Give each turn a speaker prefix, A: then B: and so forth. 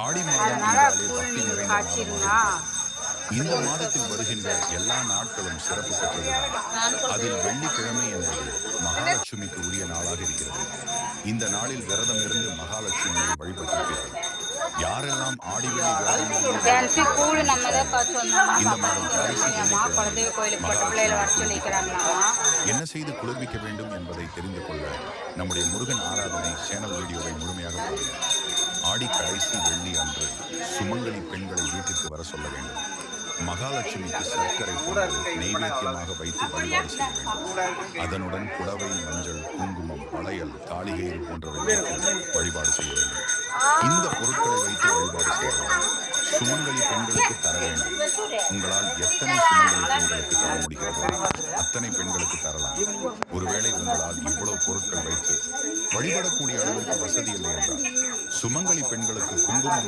A: ஆடி மாதம். இந்த மாதத்தில் வருகின்ற எல்லா நாட்களும் சிறப்பு பெற்றது அதில் வெள்ளிக்கிழமை என்பது மகாலட்சுமிக்கு உரிய நாளாக இருக்கிறது. இந்த நாளில் விரதம் இருந்து மகாலட்சுமியை வழிபட்டிருக்கிறார்கள் யாரெல்லாம் ஆடி வெள்ளி இந்த மாதம் என்ன செய்து குளிர்விக்க வேண்டும் என்பதை தெரிந்து கொள்ள நம்முடைய முருகன் ஆராதனை சேனல் வீடியோவை முழுமையாக பாருங்கள் ஆடி கடைசி வெள்ளி அன்று சுமங்கலி பெண்களை வீட்டிற்கு வர சொல்ல வேண்டும். மகாலட்சுமிக்கு சர்க்கரை போட்டு நெய்வேத்தியமாக வைத்து வழிபாடு செய்ய வேண்டும். அதனுடன் புடவை மஞ்சள் குங்குமம் வளையல் தாளிகயிறு போன்றவை வழிபாடு செய்ய வேண்டும். இந்த பொருட்களை வைத்து வழிபாடு செய்ய வேண்டும் சுமங்கலி பெண்களுக்கு தர வேண்டும். உங்களால் எத்தனை சுமங்கலி பெண்களுக்கு தர முடிகிறதோ அத்தனை பெண்களுக்கு தரலாம். ஒருவேளை உங்களால் இவ்வளவு பொருட்கள் வைத்து வழிபடக்கூடிய அளவுக்கு வசதி இல்லை என்றால் சுமங்கலி பெண்களுக்கு குங்குமம்